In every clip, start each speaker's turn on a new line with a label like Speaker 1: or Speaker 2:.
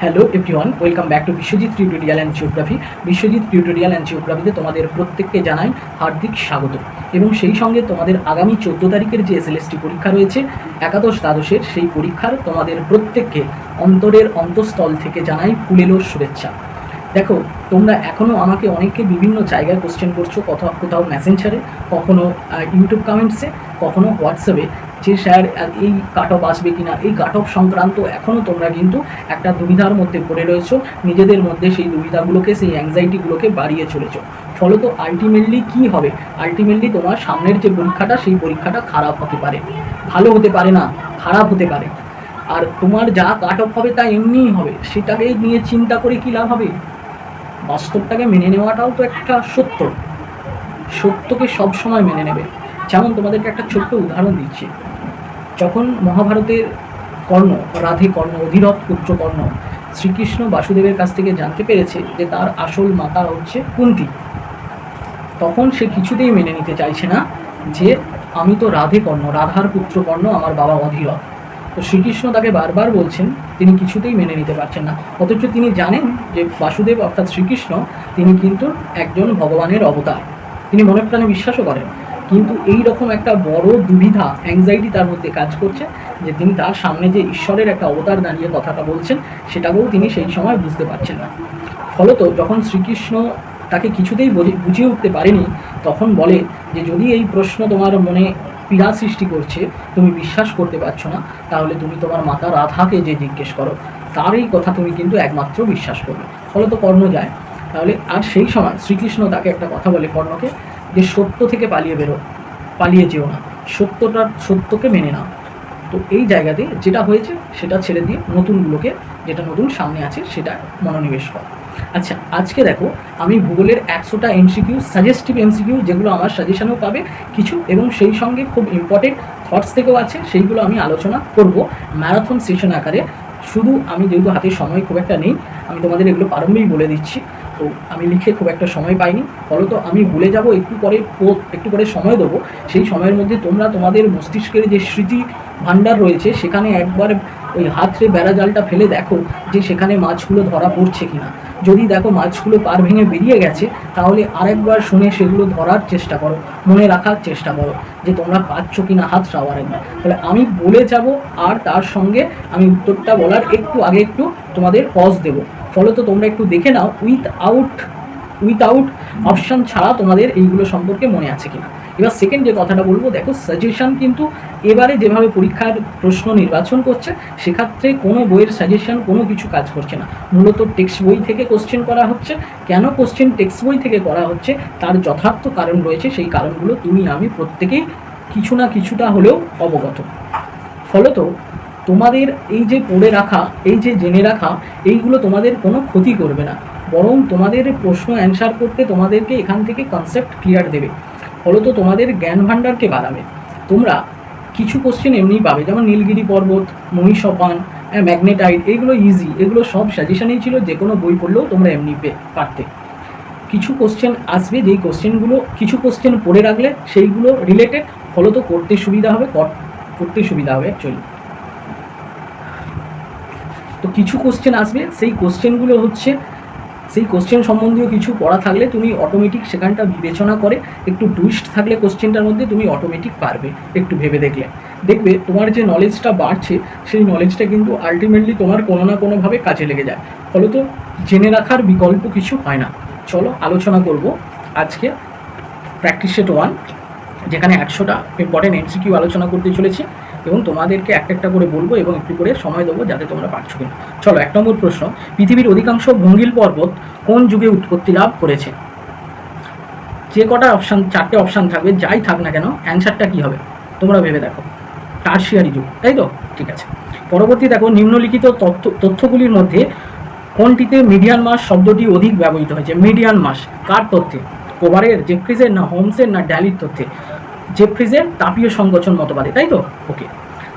Speaker 1: Hello everyone welcome back to Biswajit tutorial and geography Biswajit tutorial and জিওগ্রাফিতে তোমাদের প্রত্যেককে জানাই হার্দিক স্বাগত। এবং সেই সঙ্গে তোমাদের আগামী চোদ্দ তারিখের যে এসএলএসটি পরীক্ষা রয়েছে, একাদশ দ্বাদশের সেই পরীক্ষার তোমাদের প্রত্যেককে অন্তরের অন্তঃস্থল থেকে জানাই ফুলেলোর শুভেচ্ছা। দেখো, তোমরা এখনও আমাকে অনেকে বিভিন্ন জায়গায় কোশ্চেন করছ, কোথাও কোথাও মেসেঞ্জারে কখনো ইউটিউব কমেন্টসে কখনো হোয়াটসঅ্যাপে যে স্যার এই কাট অফ আসবে কিনা, এই কাট অফ সংক্রান্ত এখনও তোমরা কিন্তু একটা দুবিধার মধ্যে পড়ে রয়েছো। নিজেদের মধ্যে সেই দুবিধাগুলোকে, সেই অ্যাংজাইটিগুলোকে বাড়িয়ে চলেছো। ফলত আলটিমেটলি কি হবে? আলটিমেটলি তোমার সামনের যে পরীক্ষাটা, সেই পরীক্ষাটা খারাপ হতে পারে। ভালো হতে পারে না, খারাপ হতে পারে। আর তোমার যা কাট অফ হবে তা এমনিই হবে। সেটাকে নিয়ে চিন্তা করে কি লাভ হবে? বাস্তবটাকে মেনে নেওয়াটাও তো একটা সত্য। সত্যকে সব সময় মেনে নেবে। যেমন তোমাদেরকে একটা ছোট্ট উদাহরণ দিচ্ছি। যখন মহাভারতের কর্ণ, রাধে কর্ণ, অধিরথ পুত্র কর্ণ শ্রীকৃষ্ণ বাসুদেবের কাছ থেকে জানতে পেরেছে যে তার আসল মাতা হচ্ছে কুন্তি, তখন সে কিছুতেই মেনে নিতে চাইছে না যে, আমি তো রাধে কর্ণ, রাধার পুত্র কর্ণ, আমার বাবা অধিরথ। তো শ্রীকৃষ্ণ তাকে বারবার বলছেন, তিনি কিছুতেই মেনে নিতে পারছেন না। অথচ তিনি জানেন যে বাসুদেব অর্থাৎ শ্রীকৃষ্ণ, তিনি কিন্তু একজন ভগবানের অবতার। তিনি মনে প্রাণে বিশ্বাসও করেন। কিন্তু এই রকম একটা বড় দুবিধা অ্যাংজাইটি তার মধ্যে কাজ করছে যে তিনি তার সামনে যে ঈশ্বরের একটা অবতার দাঁড়িয়ে কথাটা বলছেন, সেটাকেও তিনি সেই সময় বুঝতে পারছেন না। ফলত যখন শ্রীকৃষ্ণ তাকে কিছুতেই বুঝে- বুঝিয়ে উঠতে পারেনি, তখন বলে যে যদি এই প্রশ্ন তোমার মনে পীড়া সৃষ্টি করছে, তুমি বিশ্বাস করতে পারছ না, তাহলে তুমি তোমার মাতা রাধাকে যে জিজ্ঞেস করো, তার এই কথা তুমি কিন্তু একমাত্র বিশ্বাস করবে। ফলত কর্ণ যায়। তাহলে আর সেই সময় শ্রীকৃষ্ণ তাকে একটা কথা বলে কর্ণকে যে সত্য থেকে পালিয়ে বেরো, পালিয়ে যেও না। সত্যটা, সত্যকে মেনে নাও। তো এই জায়গাতে যেটা হয়েছে, সেটা ছেড়ে দিয়ে নতুনগুলোকে যেটা নতুন সামনে আছে, সেটা মনোনিবেশ করা। আচ্ছা আজকে দেখো, আমি ভূগোলের একশোটা এমসিকিউ সাজেস্টিভ এমসিকিউ, যেগুলো আমার সাজেশনেও পাবে কিছু, এবং সেই সঙ্গে খুব ইম্পর্টেন্ট থটস থেকেও আছে, সেইগুলো আমি আলোচনা করব ম্যারাথন সেশন আকারে। শুধু আমি যেহেতু হাতে সময় খুব একটা নেই, আমি তোমাদের এগুলো প্রারম্ভেই বলে দিচ্ছি। তো আমি লিখে খুব একটা সময় পাইনি। ফলত আমি ভুলে যাব, একটু পরে একটু পরে সময় দেবো। সেই সময়ের মধ্যে তোমরা তোমাদের মস্তিষ্কের যে স্মৃতি ভাণ্ডার রয়েছে, সেখানে একবার ওই হাতরে বেড়া জালটা ফেলে দেখো যে সেখানে মাছগুলো ধরা পড়ছে কিনা। যদি দেখো মাছগুলো পার ভেঙে বেরিয়ে গেছে, তাহলে আরেকবার শুনে সেগুলো ধরার চেষ্টা করো, মনে রাখার চেষ্টা করো যে তোমরা পাচ্ছ কিনা হাত সাওয়ার একবার তাহলে আমি বলে যাব, আর তার সঙ্গে আমি উত্তরটা বলার একটু আগে একটু তোমাদের পজ দেবো। ফলত তোমরা একটু দেখে নাও উইথ আউট উইথআউট অপশান ছাড়া তোমাদের এইগুলো সম্পর্কে মনে আছে কিনা। এবার সেকেন্ড যে কথাটা বলব, দেখো সাজেশন কিন্তু এবারে যেভাবে পরীক্ষার প্রশ্ন নির্বাচন করছে, সেক্ষেত্রে কোনো বইয়ের সাজেশন কোনো কিছু কাজ করছে না। মূলত টেক্সট বই থেকে কোশ্চেন করা হচ্ছে। কেন কোশ্চেন টেক্সট বই থেকে করা হচ্ছে? তার যথার্থ কারণ রয়েছে, সেই কারণগুলো তুমি আমি প্রত্যেকেই কিছু না কিছুটা হলেও অবগত। ফলত তোমাদের এই যে পড়ে রাখা, এই যে জেনে রাখা, এইগুলো তোমাদের কোনো ক্ষতি করবে না। বরং তোমাদের প্রশ্ন অ্যান্সার করতে তোমাদেরকে এখান থেকে কনসেপ্ট ক্লিয়ার দেবে। ফলত তোমাদের জ্ঞান ভাণ্ডারকে বাড়াবে। তোমরা কিছু কোশ্চেন এমনিই পাবে, যেমন নীলগিরি পর্বত, মহিষপান ম্যাগনেটাইট এগুলো ইজি এগুলো সব সাজেশনেই ছিল, যে কোনো বই পড়লেও তোমরা এমনি পারতে। কিছু কোশ্চেন আসবে, যেই কোশ্চেনগুলো কিছু কোশ্চেন পড়ে রাখলে, সেইগুলো রিলেটেড ফলত করতে সুবিধা হবে, কর- করতে সুবিধা হবে অ্যাকচুয়ালি তো কিছু কোশ্চেন আসবে। সেই কোশ্চেনগুলো হচ্ছে, সেই কোশ্চেন সম্বন্ধীয় কিছু পড়া থাকলে তুমি অটোমেটিক সেখানটা বিবেচনা করে, একটু টুইস্ট থাকলে কোশ্চেনটার মধ্যে তুমি অটোমেটিক পারবে একটু ভেবে দেখলে। দেখবে তোমার যে নলেজটা বাড়ছে, সেই নলেজটা কিন্তু আলটিমেটলি তোমার কোনো না কোনোভাবে কাজে লেগে যায়। ফলত জেনে রাখার বিকল্প কিছু হয় না। চলো আলোচনা করব আজকে প্র্যাকটিস সেট ওয়ান যেখানে একশোটা ইম্পর্টেন্ট এমসিকিউ আলোচনা করতে চলেছি। এবং তোমাদেরকে একটা একটা করে বলব এবং একটু করে সময় দেবো যাতে তোমরা পারছ কিনা। চলো, এক নম্বর প্রশ্ন, পৃথিবীর অধিকাংশ ভঙ্গিল পর্বত কোন যুগে উৎপত্তি লাভ করেছে? যে কটা অপশান চারটে অপশান থাকবে, যাই থাক না কেন অ্যান্সারটা কী হবে? তোমরা ভেবে দেখো। টার্সিয়ারি যুগ, তাই তো? ঠিক আছে। পরবর্তী দেখো, নিম্নলিখিত তথ্য, তথ্যগুলির মধ্যে কোনটিতে মিডিয়ান মাস শব্দটি অধিক ব্যবহৃত হয়েছে? মিডিয়ান মাস কার তথ্যে? কোভারের জেফ্রিজের না হোমসের না ড্যালির তথ্যে? জেফ্রিজের তাপীয় সংকোচন মতবাদে, তাই তো? ওকে।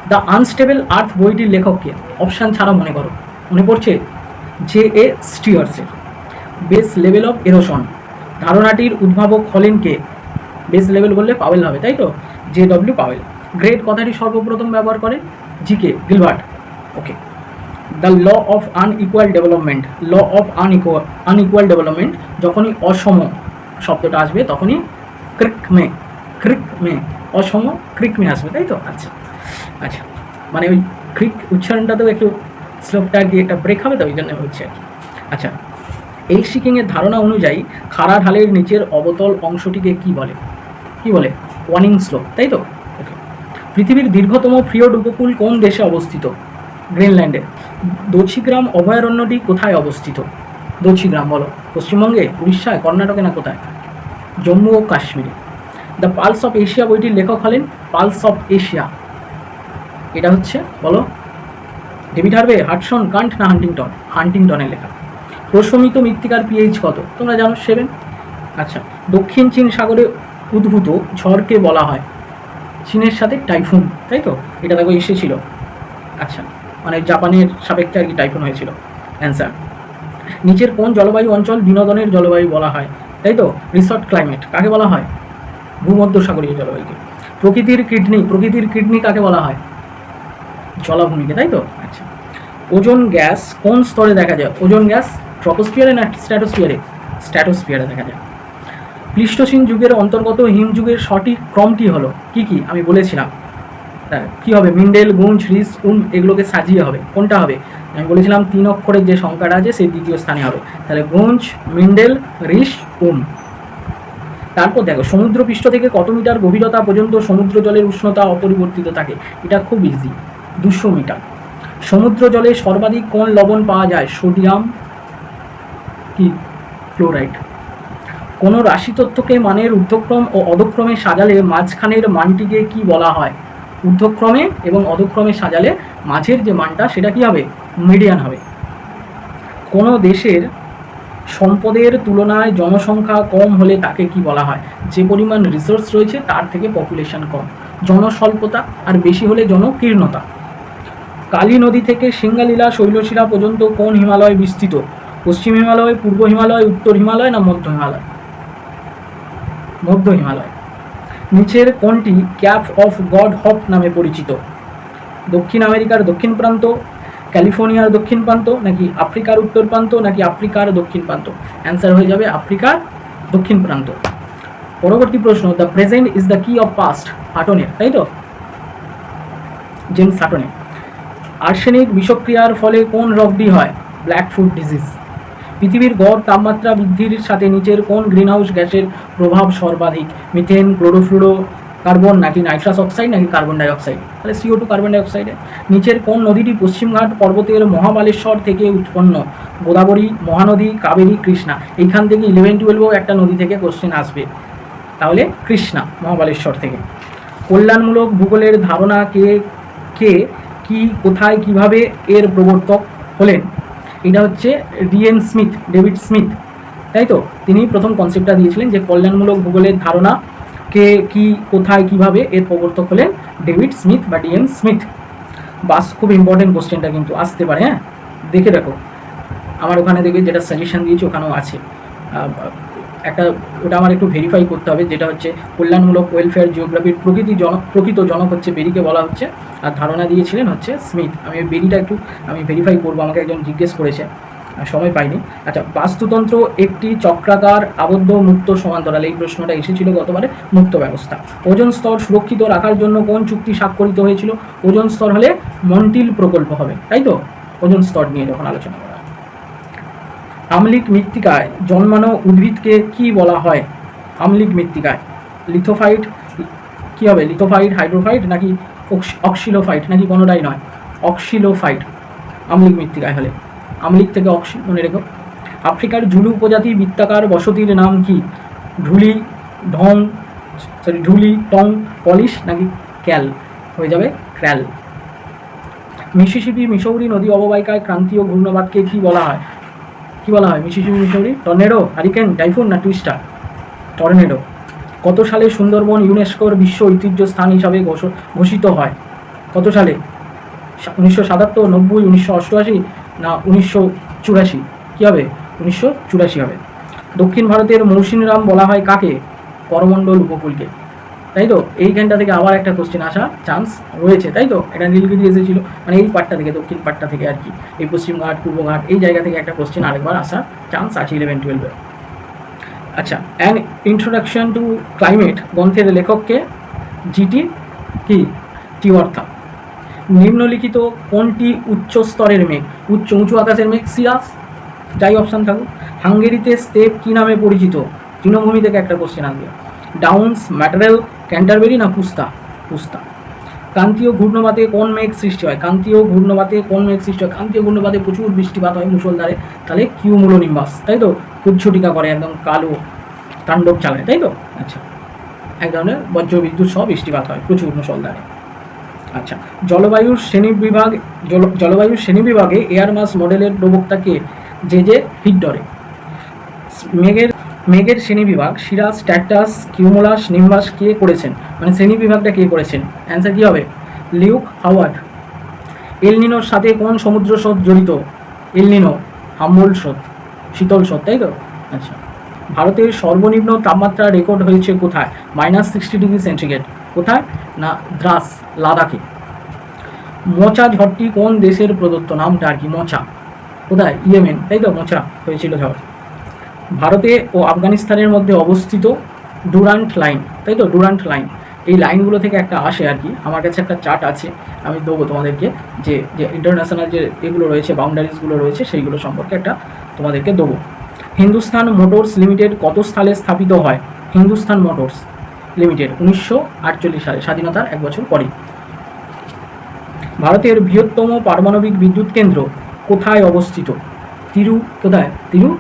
Speaker 1: দ্য আনস্টেবল আর্থ বইটির লেখককে অপশান ছাড়া মনে করো। মনে পড়ছে J A স্টিয়ার্সের। Base level of erosion. ধারণাটির উদ্ভাবক হলেন কে বেস লেভেল বললে পাওয়েল হবে, তাই তো? J W Powell. গ্রেট কথাটি সর্বপ্রথম ব্যবহার করে G K Gilbert. Okay. The law of unequal development. Law of unequal unequal development. যখনই অসম শব্দটা আসবে, তখনই ক্রিক মে, অসম ক্রিক মে আসবে, তাই তো? আচ্ছা আচ্ছা মানে ওই ক্রিক উচ্চারণটাতেও একটু স্লোপটা কি একটা ব্রেক হবে তো, ওই জন্য হচ্ছে আর কি। আচ্ছা এই শিকিংয়ের ধারণা অনুযায়ী খাড়া ঢালের নিচের অবতল অংশটিকে কি বলে? কি বলে? ওয়ানিং স্লোপ তাই তো? ওকে পৃথিবীর দীর্ঘতম ফ্রিয়ড উপকূল কোন দেশে অবস্থিত? গ্রিনল্যান্ডে। দোছিগ্রাম অভয়ারণ্যটি কোথায় অবস্থিত? দোছিগ্রাম বলো, পশ্চিমবঙ্গে, উড়িষ্যায়, কর্ণাটকে না কোথায়? জম্মু ও কাশ্মীরে। দ্য পালস অফ এশিয়া বইটির লেখক হলেন পালস অফ এশিয়া এটা হচ্ছে, বলো, ডেভিড হার্ভে হাটসন, কান্ট না হান্টিংটন? হান্টিংটনের লেখা। প্রশমিত মৃত্তিকার পিএইচ কত? তোমরা জানো, সেভেন। আচ্ছা দক্ষিণ চীন সাগরে উদ্ভূত ঝড়কে বলা হয়। চীনের সাথে টাইফুন, তাই তো? এটা দেখো এসেছিল আচ্ছা মানে জাপানের সাপেক্ষে আর কি টাইফুন হয়েছিল। অ্যান্সার নিচের কোন জলবায়ু অঞ্চল বিনোদনের জলবায়ু বলা হয়, তাই তো? রিসর্ট ক্লাইমেট কাকে বলা হয়? ভূমধ্যসাগরীয় জলবায়ুকে। প্রকৃতির কিডনি প্রকৃতির কিডনি কাকে বলা হয়? জলাভূমিকে, তাই তো? আচ্ছা। ওজন গ্যাস কোন স্তরে দেখা যায়? ওজন গ্যাস ট্রপোস্ফিয়ারে না স্ট্র্যাটোস্ফিয়ারে? স্ট্র্যাটোস্ফিয়ারে দেখা যায়। প্লিস্টোসিন যুগের অন্তর্গত হিমযুগের সঠিক ক্রমটি হলো কি কি? আমি বলেছিলাম। কি হবে? মিন্ডেল, গুঞ্জ, রিস উম এগুলোকে সাজিয়ে হবে। কোনটা হবে? আমি বলেছিলাম তিন অক্ষরের যে সংখ্যাটা আছে, সেই দ্বিতীয় স্থানে হবে। তাহলে গুঞ্জ, মিন্ডেল, রিস উম তারপর দেখো, সমুদ্রপৃষ্ঠ থেকে কত মিটার গভীরতা পর্যন্ত সমুদ্র জলের উষ্ণতা অপরিবর্তিত থাকে? এটা খুব ইজি দুশো মিটার। সমুদ্র জলে সর্বাধিক কোন লবণ পাওয়া যায়? সোডিয়াম কি? ক্লোরাইড। কোনো রাশি তত্ত্বকে মানের ঊর্ধ্বক্রম ও অধক্রমে সাজালে মাঝখানের মানটিকে কি বলা হয়? ঊর্ধ্বক্রমে এবং অধক্রমে সাজালে মাঝের যে মানটা, সেটা কি হবে? মিডিয়ান হবে। কোনো দেশের সম্পদের তুলনায় জনসংখ্যা কম হলে তাকে কি বলা হয়? যে পরিমাণ রিসোর্স রয়েছে তার থেকে পপুলেশন কম। জনস্বল্পতা আর বেশি হলে জনকীর্ণতা। কালী নদী থেকে সিঙ্গালীলা শৈলশিলা পর্যন্ত কোন হিমালয় বিস্তৃত? পশ্চিম হিমালয়, পূর্ব হিমালয়, উত্তর হিমালয় না মধ্য হিমালয়? মধ্য হিমালয়। নিচের কোনটি ক্যাপ অফ গড হপ নামে পরিচিত? দক্ষিণ আমেরিকার দক্ষিণ প্রান্ত ক্যালিফোর্নিয়ার দক্ষিণ প্রান্ত নাকি আফ্রিকার উত্তর প্রান্ত নাকি আফ্রিকার দক্ষিণ প্রান্ত? অ্যান্সার হয়ে যাবে আফ্রিকার দক্ষিণ প্রান্ত। পরবর্তী প্রশ্ন the present is the key of past হাটনের তাই তো? জেমস হাটনের আর্সেনিক বিষক্রিয়ার ফলে কোন রোগটি হয়? ব্ল্যাক ফুড ডিজিজ পৃথিবীর গড় তাপমাত্রা বৃদ্ধির সাথে নিচের কোন গ্রিনহাউস গ্যাসের প্রভাব সর্বাধিক? মিথেন ক্লোরোফ্লুরো কার্বন নাকি নাইট্রাস অক্সাইড নাকি কার্বন ডাইঅক্সাইড? তাহলে সিও টু কার্বন ডাইঅক্সাইডে। নিচের কোন নদীটি পশ্চিমঘাট পর্বতের মহাবালেশ্বর থেকে উৎপন্ন? গোদাবরী, মহানদী, কাবেরী, কৃষ্ণা। এইখান থেকে ইলেভেন টুয়েলভেও একটা নদী থেকে কোশ্চেন আসবে। তাহলে কৃষ্ণা মহাবালেশ্বর থেকে। কল্যাণমূলক ভূগোলের ধারণা কে কে, কি, কোথায়, কীভাবে এর প্রবর্তক হলেন? এটা হচ্ছে ডিএন স্মিথ, ডেভিড স্মিথ। তাই তো? তিনি প্রথম কনসেপ্টটা দিয়েছিলেন যে কল্যাণমূলক ভূগোলের ধারণা কে, কি, কোথায়, কীভাবে এর প্রবর্তক হলেন ডেভিড স্মিথ বা ডিএন স্মিথ? বাস, খুব ইম্পর্টেন্ট কোশ্চেনটা কিন্তু আসতে পারে হ্যাঁ? দেখে রাখো আমার ওখানে দেখবে যেটা সাজেশন দিয়েছি, ওখানেও আছে। একটা, ওটা আমার একটু ভেরিফাই করতে হবে, যেটা হচ্ছে কল্যাণমূলক ওয়েলফেয়ার জিওগ্রাফির প্রকৃতি জন, প্রকৃত জনক হচ্ছে বেরিকে বলা হচ্ছে। আর ধারণা দিয়েছিলেন হচ্ছে স্মিথ। আমি বেরিটা একটু, আমি ভেরিফাই করব, আমাকে একজন জিজ্ঞেস করেছে। সময় পাইনি। আচ্ছা বাস্তুতন্ত্র একটি চক্রাকার আবদ্ধ মুক্ত সমান্তরাল, এই প্রশ্নটা এসেছিল গতবারে, মুক্ত ব্যবস্থা। ওজন স্তর সুরক্ষিত রাখার জন্য কোন চুক্তি স্বাক্ষরিত হয়েছিল? ওজন স্তর হলে মন্টিল প্রকল্প হবে, তাই তো? ওজন স্তর নিয়ে যখন আলোচনা করা। আমলিক মৃত্তিকায় জন্মানো উদ্ভিদকে কি বলা হয়? আমলিক মৃত্তিকায় লিথোফাইট কি হবে? লিথোফাইট, হাইড্রোফাইট নাকি অক্সিলোফাইট? নাকি কোনোটাই নয়, অক্সিলোফাইট আমলিক মৃত্তিকায় হলে। আমলিক থেকে অক্সি, মনে রেখো। আফ্রিকার ঝুলু উপজাতি বৃত্তাকার বসতির নাম কি? ঢুলি, ঢং সরি ঢুলি, টং, পলিশ নাকি ক্যাল? হয়ে যাবে ক্র্যাল। মিসিসিপি মিসৌরি নদী অববাহিকায় ক্রান্তীয় ঘূর্ণবাদকে কি বলা হয়? কি বলা হয় Mississippi Missouri tornado, hurricane, typhoon না টুইস্টার? টর্নেডো। কত সালে সুন্দরবন ইউনেস্কোর বিশ্ব ঐতিহ্য স্থান হিসাবে ঘোষ- ঘোষিত হয়? কত সালে? উনিশশো সাতাত্তর, নব্বই, উনিশশো অষ্টআশি না, উনিশশো চুরাশি। কী হবে? উনিশশো চুরাশি হবে। দক্ষিণ ভারতের মৌসিনরাম বলা হয় কাকে? করমণ্ডল উপকূলকে। তাই তো? এইখানটা থেকে আবার একটা কোশ্চেন আসা চান্স রয়েছে, তাই তো? এটা নীলগিরি এসেছিল। মানে এই পাটটা থেকে, দক্ষিণ পাটটা থেকে আর কি। এই পশ্চিমঘাট পূর্বঘাট এই জায়গা থেকে একটা কোশ্চেন আরেকবার আসা চান্স আছে ইলেভেন টুয়েলভে আচ্ছা অ্যান ইন্ট্রোডাকশন টু ক্লাইমেট গ্রন্থের লেখককে জিটি কি? টি অর্থা নিম্নলিখিত কোনটি উচ্চ স্তরের মেঘ? উচ্চ উঁচু আকাশের মেঘ সিরাস যাই অপশান থাকুক। হাঙ্গেরিতে স্টেপ কী নামে পরিচিত? তৃণভূমি থেকে একটা কোশ্চেন আসবে। ডাউন্স ম্যাটারেল ক্যান্টারবেরি না পুস্তা পুস্তা ক্রান্তীয় ঘূর্ণবাতে কোন মেঘ সৃষ্টি হয়? ক্রান্তীয় ঘূর্ণবাতে কোন মেঘ সৃষ্টি হয়? ক্রান্তীয় ঘূর্ণবাতে প্রচুর বৃষ্টিপাত হয় মুসলধারে তাহলে কিউমুলোনিম্বাস তাই তো? কুচ্ছটিকা করে, একদম কালো তাণ্ডব চালায়, তাই তো? আচ্ছা। এক ধরনের বজ্র বিদ্যুৎ সহ বৃষ্টিপাত হয় প্রচুর মুসলধারে আচ্ছা জলবায়ুর শ্রেণি বিভাগ, জল- জলবায়ুর শ্রেণি বিভাগে এয়ার মাস মডেলের প্রবক্তাকে যে যে হিটডরে মেঘের মেঘের শ্রেণি বিভাগ সিরাজ ট্যাক্টাস কিউমোলাস, নিম্বাস কে করেছেন? মানে শ্রেণি বিভাগটা কে করেছেন? অ্যান্সার কী হবে? Luke Howard. এলনিনোর সাথে কোন সমুদ্র স্রোত জড়িত? এলনিনো হাম্বল স্রোত, শীতল স্রোত, তাই তো? আচ্ছা ভারতের সর্বনিম্ন তাপমাত্রা রেকর্ড হয়েছে কোথায়? Minus sixty degree centigrade. কোথায়? না, দ্রাস, লাদাখে। মোচা ঝড়টি কোন দেশের প্রদত্ত নামটা আর কি মোচা। কোথায়? ইয়েমেন। তাই তো, মোচা হয়েছিল ঝড়। ভারতে ও আফগানিস্তানের মধ্যে অবস্থিত ডুরান্ট লাইন। তাই তো, ডুরান্ট লাইন। এই লাইনগুলো থেকে একটা আসে আর কি। আমার কাছে একটা চার্ট আছে, আমি দেবো তোমাদেরকে। যে যে ইন্টারন্যাশনাল যে এগুলো রয়েছে বাউন্ডারিজগুলো রয়েছে, সেইগুলো সম্পর্কে একটা তোমাদেরকে দেবো। হিন্দুস্তান মোটরস লিমিটেড কত সালে স্থাপিত হয়? হিন্দুস্তান মোটরস। লিমিটেড উনিশশো আটচল্লিশ সালে, স্বাধীনতার এক বছর পরে। ভারতের বৃহত্তম পারমাণবিক বিদ্যুৎ কেন্দ্র কোথায় অবস্থিত? তিরু, কোথায়? তিরু?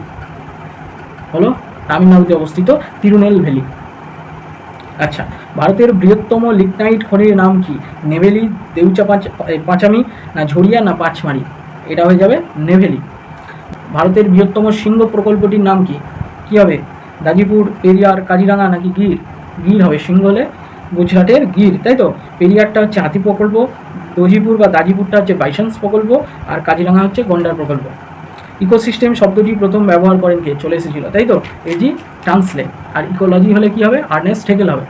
Speaker 1: হলো তামিলনাড়ুতে অবস্থিত তিরুনেলভেলি আচ্ছা ভারতের বৃহত্তম লিগনাইট খনির নাম কি? নেভেলি, দেউচা পাঁচ পাঁচামি, না ঝরিয়া, না পাঁচমারি? এটা হয়ে যাবে নেভেলি। ভারতের বৃহত্তম সিংহ প্রকল্পটির নাম কি? কি হবে? গাজীপুর, পেরিয়ার, কাজিরাঙা নাকি গির? গির হবে সিংহ হলে গুজরাটের গির, তাই তো? পেরিয়ারটা হচ্ছে হাতি প্রকল্প, দজিপুর বা দাজিপুরটা হচ্ছে বাইসান্স প্রকল্প, আর কাজিরাঙা হচ্ছে গন্ডার প্রকল্প। ইকোসিস্টেম শব্দটি প্রথম ব্যবহার করেন কে? চলে এসেছিল, তাই তো? এজি ট্রান্সলে। আর ইকোলজি হলে কি হবে? আর্নেস্ট হেগেল হবে।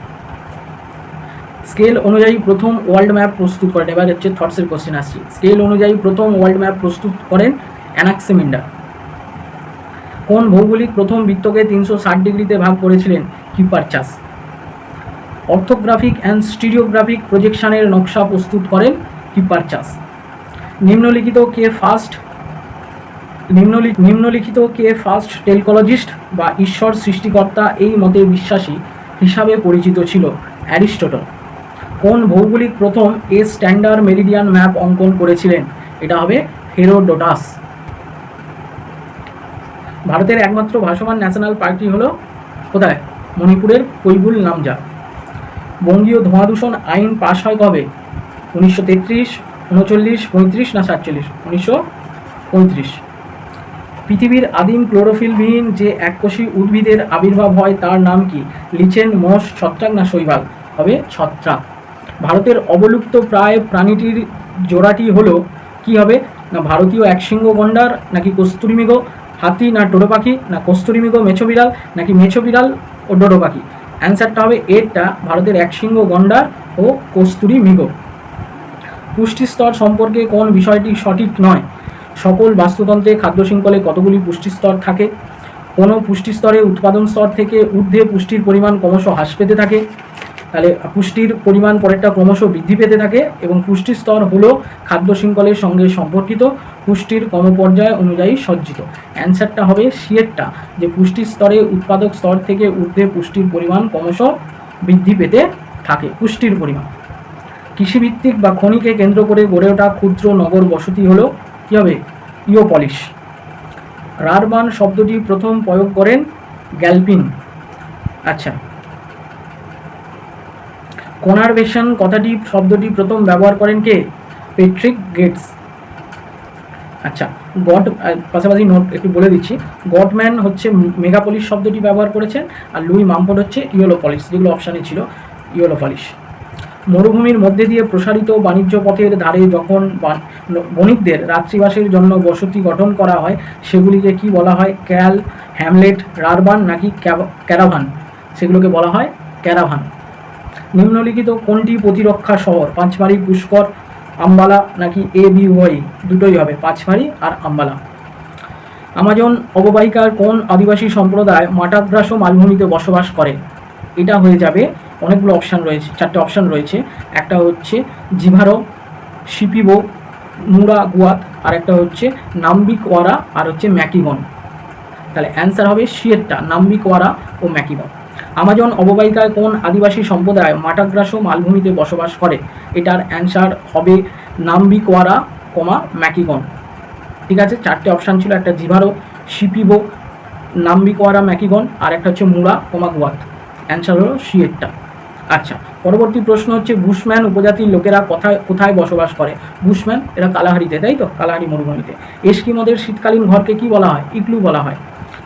Speaker 1: স্কেল অনুযায়ী প্রথম ওয়ার্ল্ড ম্যাপ প্রস্তুত করেন। এবার হচ্ছে থটসের কোশ্চেন আসছি। স্কেল অনুযায়ী প্রথম ওয়ার্ল্ড ম্যাপ প্রস্তুত করেন অ্যানাক্সিমিন্ডার কোন ভৌগোলিক প্রথম বৃত্তকে তিনশো ষাট ডিগ্রিতে ভাগ করেছিলেন কিপারচাস? অর্থোগ্রাফিক অ্যান্ড স্টিরিওগ্রাফিক প্রজেকশনের নকশা প্রস্তুত করেন কিপারচাস নিম্নলিখিত কে ফার্স্ট নিম্নলি নিম্নলিখিত কে ফার্স্ট টেলকোলজিস্ট বা ঈশ্বর সৃষ্টিকর্তা এই মতে বিশ্বাসী হিসাবে পরিচিত ছিল অ্যারিস্টটল। কোন ভৌগোলিক প্রথম এ স্ট্যান্ডার্ড মেরিডিয়ান ম্যাপ অঙ্কন করেছিলেন? এটা হবে হেরোডোটাস ভারতের একমাত্র ভাসমান ন্যাশনাল পার্কটি হলো কোথায়? মণিপুরের কৈবুল নামজা বঙ্গীয় ধোঁয়া দূষণ আইন পাশ হয় কবে? উনিশশো তেত্রিশ, উনচল্লিশ, পঁয়ত্রিশ না সাতচল্লিশ? উনিশশো পঁয়ত্রিশ। পৃথিবীর আদিম ক্লোরোফিলবিহীন যে এককোষী উদ্ভিদের আবির্ভাব হয় তার নাম কি? লিচেন, মোষ, ছত্রাক না শৈবাল? হবে ছত্রাক। ভারতের অবলুপ্ত প্রায় প্রাণীটির জোড়াটি হলো, কি হবে? না ভারতীয় একশৃঙ্গ গন্ডার, নাকি কস্তুরী মৃগ, হাতি না ডোডো পাখি না কস্তুরী মৃগ মেছো বিড়াল নাকি মেছো বিড়াল ও ডোডো পাখি অ্যান্সারটা হবে এরটা, ভারতের একশৃঙ্গ গন্ডার ও কস্তুরি মৃগ। পুষ্টিস্তর সম্পর্কে কোন বিষয়টি সঠিক নয়? সকল বাস্তুতন্ত্রে খাদ্য শৃঙ্খলে কতগুলি পুষ্টিস্তর থাকে? কোনো পুষ্টিস্তরে উৎপাদন স্তর থেকে ঊর্ধ্বে পুষ্টির পরিমাণ ক্রমশ হ্রাস পেতে থাকে। তাহলে পুষ্টির পরিমাণ পরেরটা ক্রমশ বৃদ্ধি পেতে থাকে এবং পুষ্টির স্তর হলো খাদ্য শৃঙ্খলের সঙ্গে সম্পর্কিত, পুষ্টির ক্রমপর্যায় অনুযায়ী সজ্জিত। অ্যান্সারটা হবে সিয়েরটা যে পুষ্টির স্তরে উৎপাদক স্তর থেকে ঊর্ধ্বে পুষ্টির পরিমাণ ক্রমশ বৃদ্ধি পেতে থাকে, পুষ্টির পরিমাণ। কৃষিভিত্তিক বা খনিকে কেন্দ্র করে গড়ে ওঠা ক্ষুদ্র নগর বসতি হলো কী হবে? ইওপলিশ রারবান শব্দটি প্রথম প্রয়োগ করেন গ্যালপিন। আচ্ছা কনারভেশন কথাটি, শব্দটি প্রথম ব্যবহার করেন কে? Patrick Geddes. আচ্ছা গড পাশাপাশি নোট একটু বলে দিচ্ছি। গডম্যান হচ্ছে মেগাপলিশ শব্দটি ব্যবহার করেছেন আর লুই মাম্পট হচ্ছে ইয়োলোপলিশ, যেগুলো অপশানে ছিল ইয়েলো পলিশ মরুভূমির মধ্যে দিয়ে প্রসারিত বাণিজ্য পথের ধারে যখন বণিকদের রাত্রিবাসের জন্য বসতি গঠন করা হয়, সেগুলিকে কি বলা হয়? ক্যাল, হ্যামলেট, রারবান নাকি ক্যারাভান? সেগুলোকে বলা হয় ক্যারাভান। নিম্নলিখিত কোনটি প্রতিরক্ষা শহর? পাঁচমারি, পুষ্কর, আম্বালা নাকি এ, বি ওয়াই দুটোই হবে, পাঁচমারি আর আম্বালা। আমাজন অববাহিকার কোন আদিবাসী সম্প্রদায় মাটাগ্রাস মালভূমিতে বসবাস করে? এটা হয়ে যাবে, অনেকগুলো অপশান রয়েছে, চারটে অপশান রয়েছে। একটা হচ্ছে জিভারো, শিপিবো মুরা গুয়াত আর একটা হচ্ছে নাম্বিকওয়ারা, আর হচ্ছে ম্যাকিগন। তাহলে অ্যান্সার হবে সিয়েরটা নাম্বিকওয়ারা ও ম্যাকিগন। আমাজন অববাহিকায় কোন আদিবাসী সম্প্রদায় মাটাগ্রাস মালভূমিতে বসবাস করে? এটার অ্যান্সার হবে নাম্বিকওয়ারা কমা ম্যাকিগন ঠিক আছে, চারটে অপশান ছিল, একটা জিভারো, শিপিবো নাম্বিকওয়ারা ম্যাকিগন আর একটা হচ্ছে মুরা কমা, গুয়াত। অ্যান্সার হলো সিয়েরটা আচ্ছা পরবর্তী প্রশ্ন হচ্ছে, বুশম্যান উপজাতির লোকেরা কোথায় কোথায় বসবাস করে? বুশম্যান, এরা কালাহারিতে, তাই তো? কালাহারি মরুভূমিতে। এস্কিমোদের শীতকালীন ঘরকে কি বলা হয়? ইগলু বলা হয়।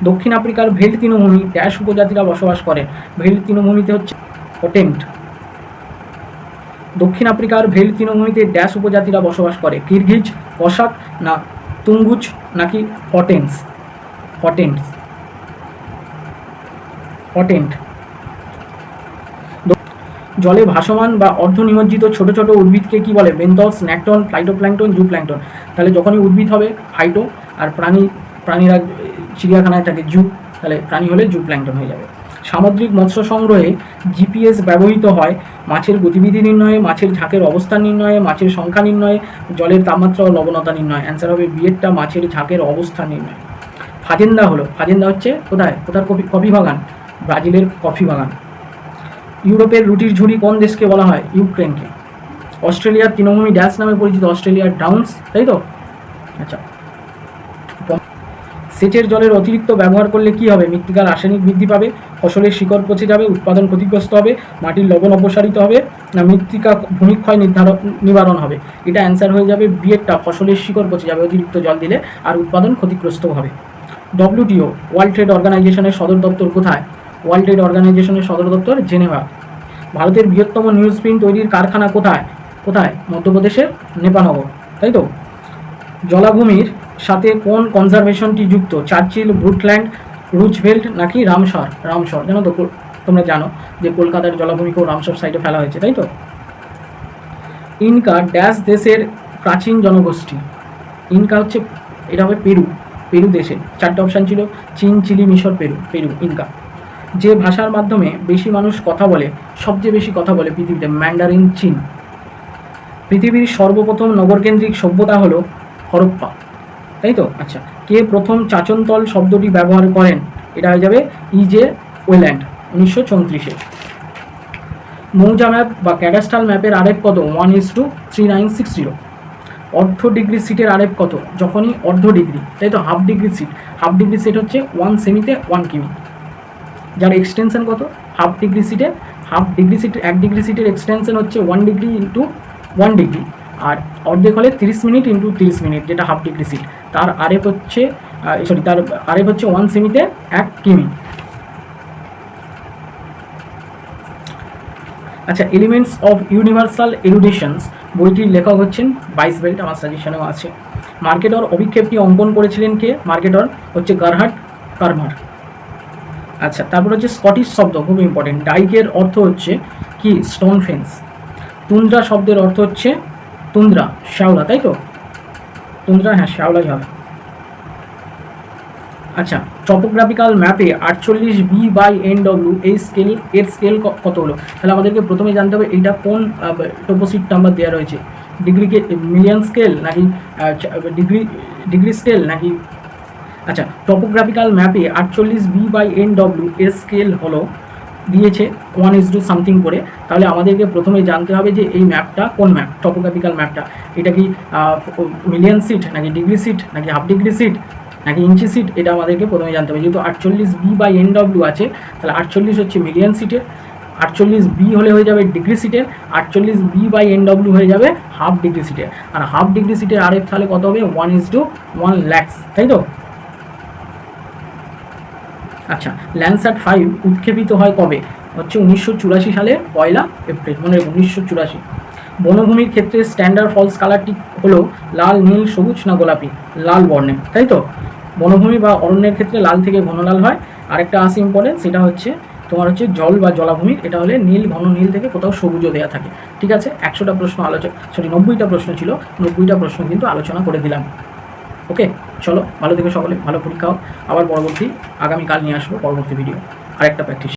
Speaker 1: দক্ষিণ আফ্রিকার ভেল্ট তৃণভূমি ড্যাশ উপজাতিরা বসবাস করেন ভেল্ট তৃণভূমিতে হচ্ছে অটেম্পট। দক্ষিণ আফ্রিকার ভেল তৃণভূমিতে ড্যাশ উপজাতিরা বসবাস করে। কিরগিজ, কসাক না তুঙ্গুচ নাকি হটেন্স হটেন্স হটেন্ট জলে ভাসমান বা অর্ধ নিমজ্জিত ছোট ছোট উদ্ভিদকে কি বলে? বেন্থস ন্যাকটন ফ্লাইটোপ্ল্যাঙ্কটন জু প্ল্যাঙ্কটন তাহলে যখনই উদ্ভিদ হবে ফাইটো আর প্রাণী, প্রাণীরা চিড়িয়াখানায় থাকে জু তাহলে প্রাণী হলে জু প্ল্যাঙ্কটন হয়ে যাবে। সামুদ্রিক মৎস্য সংগ্রহে জিপিএস ব্যবহৃত হয়। মাছের গতিবিধি নির্ণয়ে, মাছের ঝাঁকের অবস্থান নির্ণয়ে, মাছের সংখ্যা নির্ণয়ে, জলের তাপমাত্রা ও লবণতা নির্ণয়, অ্যান্সার হবে বিয়েরটা মাছের ঝাঁকের অবস্থান নির্ণয়। ফাজেন্দা হলো, ফাজেন্দা হচ্ছে কোথায়? কোথার কফি কফি বাগান? ব্রাজিলের কফি বাগান। ইউরোপের রুটির ঝুড়ি কোন দেশকে বলা হয়? ইউক্রেনকে। অস্ট্রেলিয়ার তৃণভূমি ড্যাশ নামে পরিচিত অস্ট্রেলিয়ার ডাউন্স, তাই তো? আচ্ছা সেচের জলের অতিরিক্ত ব্যবহার করলে কি হবে? মৃত্তিকার রাসায়নিক বৃদ্ধি পাবে, ফসলের শিকড় পচে যাবে, উৎপাদন ক্ষতিগ্রস্ত হবে, মাটির লবণ অপসারিত হবে, না মৃত্তিকা ভূমিক্ষয় নির্ধারণ নিবারণ হবে? এটা অ্যান্সার হয়ে যাবে বিয়েরটা ফসলের শিকড় পচে যাবে, অতিরিক্ত জল দিলে, আর উৎপাদন ক্ষতিগ্রস্ত হবে। ডব্লিউটিও ওয়ার্ল্ড ট্রেড অর্গানাইজেশনের সদর দপ্তর কোথায়? ওয়ার্ল্ড ট্রেড অর্গানাইজেশনের সদর দপ্তর জেনেভা। ভারতের বৃহত্তম নিউজ প্রিন্ট তৈরির কারখানা কোথায়? কোথায়? মধ্যপ্রদেশের নেপানগর তাই তো? জলাভূমির সাথে কোন কনজারভেশনটি যুক্ত? চার্চিল, ব্রুটল্যান্ড, রুজভেল্ট নাকি রামসর? রামসর, জানো তো তোমরা জানো যে কলকাতার জলাভূমিকেও রামসর সাইডে ফেলা হয়েছে, তাই তো? ইনকা ড্যাশ দেশের প্রাচীন জনগোষ্ঠী। ইনকা হচ্ছে, এটা হবে পেরু পেরু দেশে। চারটে অপশান ছিল, চীন, চিলি, মিশর, পেরু পেরু, ইনকা। যে ভাষার মাধ্যমে বেশি মানুষ কথা বলে, সবচেয়ে বেশি কথা বলে পৃথিবীতে, ম্যান্ডারিন চীন। পৃথিবীর সর্বপ্রথম নগরকেন্দ্রিক সভ্যতা হলো হরপ্পা। তাই তো? আচ্ছা কে প্রথম চাচনতল শব্দটি ব্যবহার করেন? এটা হয়ে যাবে ইজে ওয়েল্যান্ড, উনিশশো চৌত্রিশে। মৌজা ম্যাপ বা ক্যাডাস্ট্রাল ম্যাপের আরেক কত one is to three nine six zero অর্ধ ডিগ্রি সিটের আরেক কত যখনই অর্ধ ডিগ্রি, তাই তো half degree sheet half degree sheet হচ্ছে ওয়ান সেমিতে ওয়ান কিমি। যার এক্সটেনশন কত? হাফ ডিগ্রি সিটে হাফ ডিগ্রি সিট এক ডিগ্রি সিটের এক্সটেনশন হচ্ছে one degree into one degree আর অর্ধেক হলে তিরিশ মিনিট ইন্টু তিরিশ মিনিট, যেটা হাফ ডিগ্রি সিট তার আরেক হচ্ছে সরি তার আরেক হচ্ছে ওয়ান সেমিতে এক কিমি। আচ্ছা এলিমেন্টস অফ ইউনিভার্সাল এরুডেশনস বইটির লেখক হচ্ছেন বাইস বেল্ট, আমার সাজেশনেও আছে। মার্কেটর অভিক্ষেপটি অঙ্কন করেছিলেন কে? মার্কেটর হচ্ছে গারহাট কারমার। আচ্ছা তারপর হচ্ছে স্কটিশ শব্দ, খুব ইম্পর্টেন্ট ডাইকের অর্থ হচ্ছে কি? Stone fence. তুন্দ্রা শব্দের অর্থ হচ্ছে তুন্দ্রা, শ্যাওলা, তাই তো? তুন্দ্রা হ্যাঁ শ্যাওলাই হবে। আচ্ছা টপোগ্রাফিক্যাল ম্যাপে আটচল্লিশ বি বাই এন ডব্লিউ এই স্কেল এর স্কেল কত হলো? তাহলে আমাদেরকে প্রথমে জানতে হবে এইটা কোন টোপোসিট নাম্বার দেওয়া রয়েছে। ডিগ্রিকে মিলিয়ন স্কেল নাকি ডিগ্রি ডিগ্রি স্কেল নাকি? আচ্ছা টপোগ্রাফিক্যাল ম্যাপে আটচল্লিশ বি বাই এন ডব্লিউ এর স্কেল হলো দিয়েছে ওয়ান ইজ টু সামথিং করে, তাহলে আমাদেরকে প্রথমে জানতে হবে যে এই ম্যাপটা কোন ম্যাপ টপোগ্রাফিক্যাল ম্যাপটা এটা কি মিলিয়ন সিট নাকি ডিগ্রি সিট নাকি হাফ ডিগ্রি সিট নাকি ইঞ্চি সিট এটা আমাদেরকে প্রথমে জানতে হবে। যেহেতু আটচল্লিশ বি বাই এন ডব্লিউ আছে, তাহলে আটচল্লিশ হচ্ছে মিলিয়ন সিটের আটচল্লিশ বি হলে হয়ে যাবে ডিগ্রি সিটের আটচল্লিশ বি বাই এন ডব্লিউ হয়ে যাবে হাফ ডিগ্রি সিটের আর হাফ ডিগ্রি সিটের আরেক তাহলে কত হবে? One is to one lakhs তাই তো? আচ্ছা ল্যান্ডস্যাট ফাইভ উৎক্ষেপিত হয় কবে? হচ্ছে উনিশশো চুরাশি সালের পয়লা এপ্রিল মানে উনিশশো চুরাশি। বনভূমির ক্ষেত্রে স্ট্যান্ডার্ড ফলস কালারটি হলো লাল, নীল, সবুজ না গোলাপি? লাল বর্ণের, তাই তো? বনভূমি বা অরণ্যের ক্ষেত্রে লাল থেকে ঘন লাল হয়। আরেকটা আসে ইম্পর্টেন্ট সেটা হচ্ছে তোমার হচ্ছে জল বা জলাভূমির, এটা হলে নীল, ঘন, নীল থেকে কোথাও সবুজও দেওয়া থাকে। ঠিক আছে? একশোটা প্রশ্ন আলোচনা সরি নব্বইটা প্রশ্ন ছিল। নব্বইটা প্রশ্ন কিন্তু আলোচনা করে দিলাম। ওকে, চলো, ভালো থেকে সকলে, ভালো পরীক্ষা আবার পরবর্তী, আগামীকাল নিয়ে আসব পরবর্তী ভিডিও আরেকটা প্র্যাকটিস